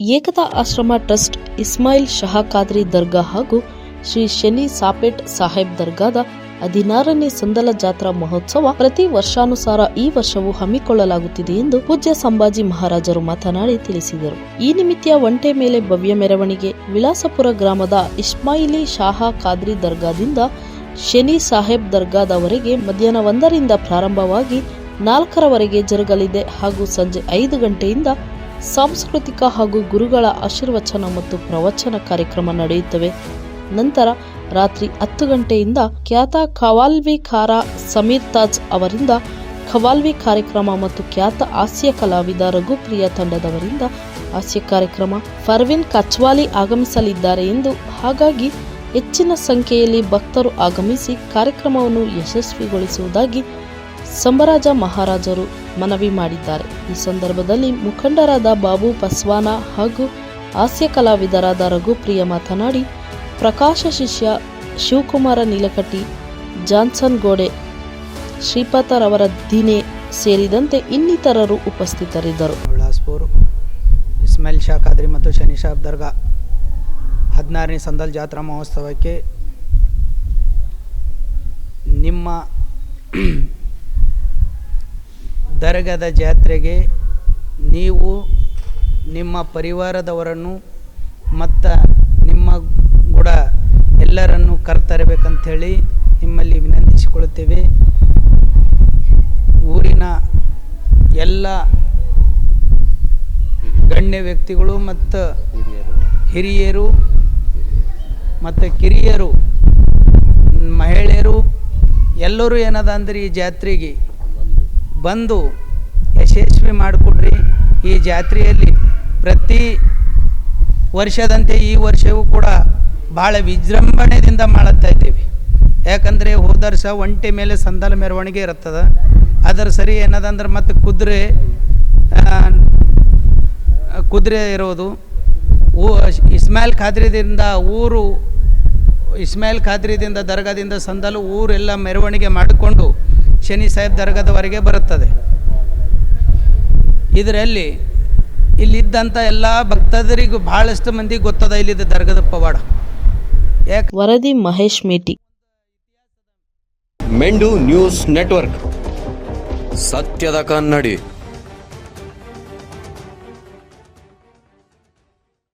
ಏಕತಾ ಆಶ್ರಮ ಟ್ರಸ್ಟ್ ಇಸ್ಮಾಯಿಲ್ ಶಹಾ ಖಾದ್ರಿ ದರ್ಗಾ ಹಾಗೂ ಶ್ರೀ ಶನಿ ಸಾಪೇಟ್ ಸಾಹೇಬ್ ದರ್ಗಾದ ಹದಿನಾರನೇ ಸಂದಲ ಜಾತ್ರಾ ಮಹೋತ್ಸವ ಪ್ರತಿ ವರ್ಷಾನುಸಾರ ಈ ವರ್ಷವೂ ಹಮ್ಮಿಕೊಳ್ಳಲಾಗುತ್ತಿದೆ ಎಂದು ಪೂಜ್ಯ ಸಂಭಾಜಿ ಮಹಾರಾಜರು ಮಾತನಾಡಿ ತಿಳಿಸಿದರು. ಈ ನಿಮಿತ್ತ ಒಂಟೆ ಮೇಲೆ ಭವ್ಯ ಮೆರವಣಿಗೆ ವಿಲಾಸಪುರ ಗ್ರಾಮದ ಇಸ್ಮಾಯಿಲಿ ಶಾಹ ಖಾದ್ರಿ ದರ್ಗಾದಿಂದ ಶನಿ ಸಾಹೇಬ್ ದರ್ಗಾದವರೆಗೆ ಮಧ್ಯಾಹ್ನ ಒಂದರಿಂದ ಪ್ರಾರಂಭವಾಗಿ ನಾಲ್ಕರವರೆಗೆ ಜರುಗಲಿದೆ ಹಾಗೂ ಸಂಜೆ ಐದು ಗಂಟೆಯಿಂದ ಸಾಂಸ್ಕೃತಿಕ ಹಾಗೂ ಗುರುಗಳ ಆಶೀರ್ವಚನ ಮತ್ತು ಪ್ರವಚನ ಕಾರ್ಯಕ್ರಮ ನಡೆಯುತ್ತವೆ. ನಂತರ ರಾತ್ರಿ ಹತ್ತು ಗಂಟೆಯಿಂದ ಖ್ಯಾತ ಖವಾಲ್ವಿ ಖಾರ ಸಮೀರ್ ತಾಜ್ ಅವರಿಂದ ಖವಾಲ್ವಿ ಕಾರ್ಯಕ್ರಮ ಮತ್ತು ಖ್ಯಾತ ಹಾಸ್ಯ ಕಲಾವಿದ ರಘುಪ್ರಿಯ ತಂಡದವರಿಂದ ಹಾಸ್ಯ ಕಾರ್ಯಕ್ರಮ ಫರ್ವಿನ್ ಕಚ್ವಾಲಿ ಆಗಮಿಸಲಿದ್ದಾರೆ ಎಂದು ಹಾಗಾಗಿ ಹೆಚ್ಚಿನ ಸಂಖ್ಯೆಯಲ್ಲಿ ಭಕ್ತರು ಆಗಮಿಸಿ ಕಾರ್ಯಕ್ರಮವನ್ನು ಯಶಸ್ವಿಗೊಳಿಸುವುದಾಗಿ ಸಂಬರಾಜ ಮಹಾರಾಜರು ಮನವಿ ಮಾಡಿದ್ದಾರೆ. ಈ ಸಂದರ್ಭದಲ್ಲಿ ಮುಖಂಡರಾದ ಬಾಬು ಪಸ್ವಾನ ಹಾಗೂ ಹಾಸ್ಯ ಕಲಾವಿದರಾದ ರಘುಪ್ರಿಯ ಮಾತನಾಡಿ, ಪ್ರಕಾಶ ಶಿಷ್ಯ ಶಿವಕುಮಾರ ನೀಲಕಟ್ಟಿ, ಜಾನ್ಸನ್ ಗೋಡೆ ಶ್ರೀಪಾತರವರ ದಿನೆ ಸೇರಿದಂತೆ ಇನ್ನಿತರರು ಉಪಸ್ಥಿತರಿದ್ದರು. ವಿಳಾಸ್ಪುರ್ ಇಸ್ಮಾಯಿಲ್ ಶಾ ಖಾದ್ರಿ ಮತ್ತು ಶನಿ ಶಾಬ್ ದರ್ಗಾ ಹದಿನಾರನೇ ಸಂದಲ್ ಜಾತ್ರಾ ಮಹೋತ್ಸವಕ್ಕೆ ನಿಮ್ಮ ದರ್ಗದ ಜಾತ್ರೆಗೆ ನೀವು ನಿಮ್ಮ ಪರಿವಾರದವರನ್ನು ಮತ್ತು ನಿಮ್ಮ ಕೂಡ ಎಲ್ಲರನ್ನು ಕರ್ತರಬೇಕಂಥೇಳಿ ನಿಮ್ಮಲ್ಲಿ ವಿನಂತಿಸಿಕೊಳ್ಳುತ್ತೇವೆ. ಊರಿನ ಎಲ್ಲ ಗಣ್ಯ ವ್ಯಕ್ತಿಗಳು ಮತ್ತು ಹಿರಿಯರು ಮತ್ತು ಕಿರಿಯರು, ಮಹಿಳೆಯರು ಎಲ್ಲರೂ ಏನದ ಅಂದ್ರೆ ಈ ಜಾತ್ರೆಗೆ ಬಂದು ಯಶಸ್ವಿ ಮಾಡಿಕೊಡ್ರಿ. ಈ ಜಾತ್ರೆಯಲ್ಲಿ ಪ್ರತಿ ವರ್ಷದಂತೆ ಈ ವರ್ಷವೂ ಕೂಡ ಭಾಳ ವಿಜೃಂಭಣೆಯಿಂದ ಮಾಡುತ್ತಾ ಇದ್ದೀವಿ. ಯಾಕಂದರೆ ಹೋದರ್ಷ ಒಂಟಿ ಮೇಲೆ ಸಂದಲ ಮೆರವಣಿಗೆ ಇರುತ್ತದೆ. ಅದರ ಸರಿ ಏನದಂದ್ರೆ ಮತ್ತು ಕುದುರೆ ಕುದುರೆ ಇರೋದು. ಊ, ಇಸ್ಮಾಯಿಲ್ ಖಾದ್ರಿದಿಂದ ಊರು, ಇಸ್ಮಾಯಿಲ್ ಖಾದ್ರಿದಿಂದ ದರ್ಗಾದಿಂದ ಸಂದಲು ಊರೆಲ್ಲ ಮೆರವಣಿಗೆ ಮಾಡಿಕೊಂಡು ಶನಿ ಸಾಹೇಬ್ ದರ್ಗದವರೆಗೆ ಬರುತ್ತದೆ. ಇದರಲ್ಲಿ ಇಲ್ಲಿದ್ದಂಥ ಎಲ್ಲ ಭಕ್ತದರಿಗೂ ಬಹಳಷ್ಟು ಮಂದಿಗೆ ಗೊತ್ತದ ಇಲ್ಲಿದ್ದ ದರ್ಗದ ಪವಾಡ. ಯಾಕೆ ವರದಿ ಮಹೇಶ್ ಮೇಟಿ. ಮೆಂಡು ನ್ಯೂಸ್ ನೆಟ್ವರ್ಕ್. ಸತ್ಯದ ಕನ್ನಡಿ.